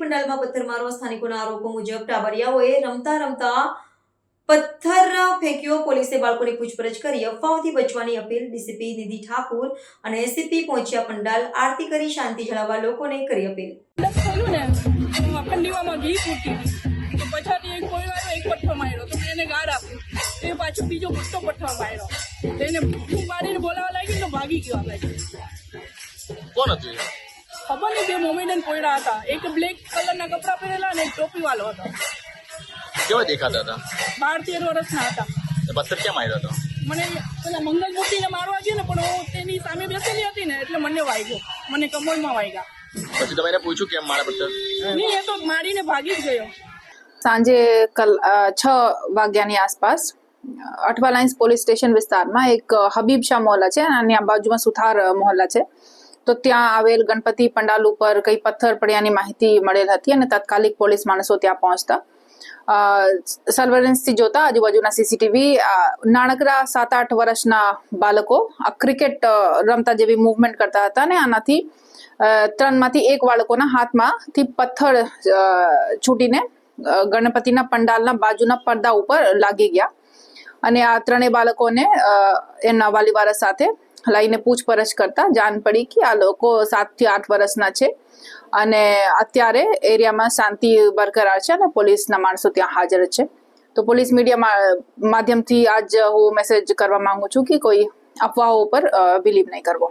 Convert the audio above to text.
પંડાલમાં પથ્થરમારો સ્થાનિકોના આરોપો મુજબ ટાબરિયાઓએ રમતા રમતા પથ્થર ફેંક્યો. પોલીસે બાળકોની પૂછપરછ કરી અફવાઓથી બચવાની અપીલ ડીસીપી નિધિ ઠાકુર અને એસીપી પહોંચ્યા પંડાલ. આરતી કરી શાંતિ જાળવવા લોકોને કરી અપીલ. પાછું બીજો મોટો પથ્થર માર્યો. એને મારીને બોલાવવા લાગી તો ભાગી ગયો આપણે. કોણ હતું? ખબર નહીં બે મોમેડન પહેર્યા હતા. એક બ્લેક કલરના કપડાં પહેરેલા અને એક ટોપી વાળો હતો. કેવા દેખાતા હતા? બાર તેર વર્ષના હતા. પથ્થર ક્યાં આવ્યો હતો? મને પેલા મંગલ મૂર્તિને મારવા ગયો ને પણ હું તેની સામે બેસેલી હતી ને એટલે મને વાગ્યો મને કમરમાં વાગ્યા પછી તમે એને પૂછ્યું કેમ મારા પથ્થર નહીં એ તો મારીને ભાગી જ ગયો. સાંજે કલ છ વાગ્યાની આસપાસ અઠવા લાઇન્સ પોલીસ સ્ટેશન વિસ્તારમાં એક હબીબ શાહ મોહલ્લા છે અને આ બાજુમાં સુથાર મોહલ્લા છે. તો ત્યાં આવેલ ગણપતિ પંડાલ ઉપર કઈ પથ્થર પડ્યાની માહિતી મળેલ હતી અને તાત્કાલિક પોલીસ માણસો ત્યાં પહોંચતા. સર્વેલન્સથી જોતા આજુબાજુના સીસીટીવી નાનકડા સાત આઠ વર્ષના બાળકો આ ક્રિકેટ રમતા જેવી મૂવમેન્ટ કરતા હતા ને આનાથી ત્રણમાંથી એક બાળકોના હાથમાંથી પથ્થર છૂટીને ગણપતિના પંડાલના બાજુના પડદા ઉપર લાગી ગયા. અને આ ત્રણેય બાળકોને એમના વાલીવારસ સાથે લઈને પૂછપરછ કરતા જાણ પડી કે આ લોકો સાતથી આઠ વર્ષના છે અને અત્યારે એરિયામાં શાંતિ બરકરાર છે અને પોલીસના માણસો ત્યાં હાજર છે. તો પોલીસ મીડિયા માધ્યમથી આજ હું મેસેજ કરવા માંગુ છું કે કોઈ અફવાઓ ઉપર બિલીવ નહીં કરવો.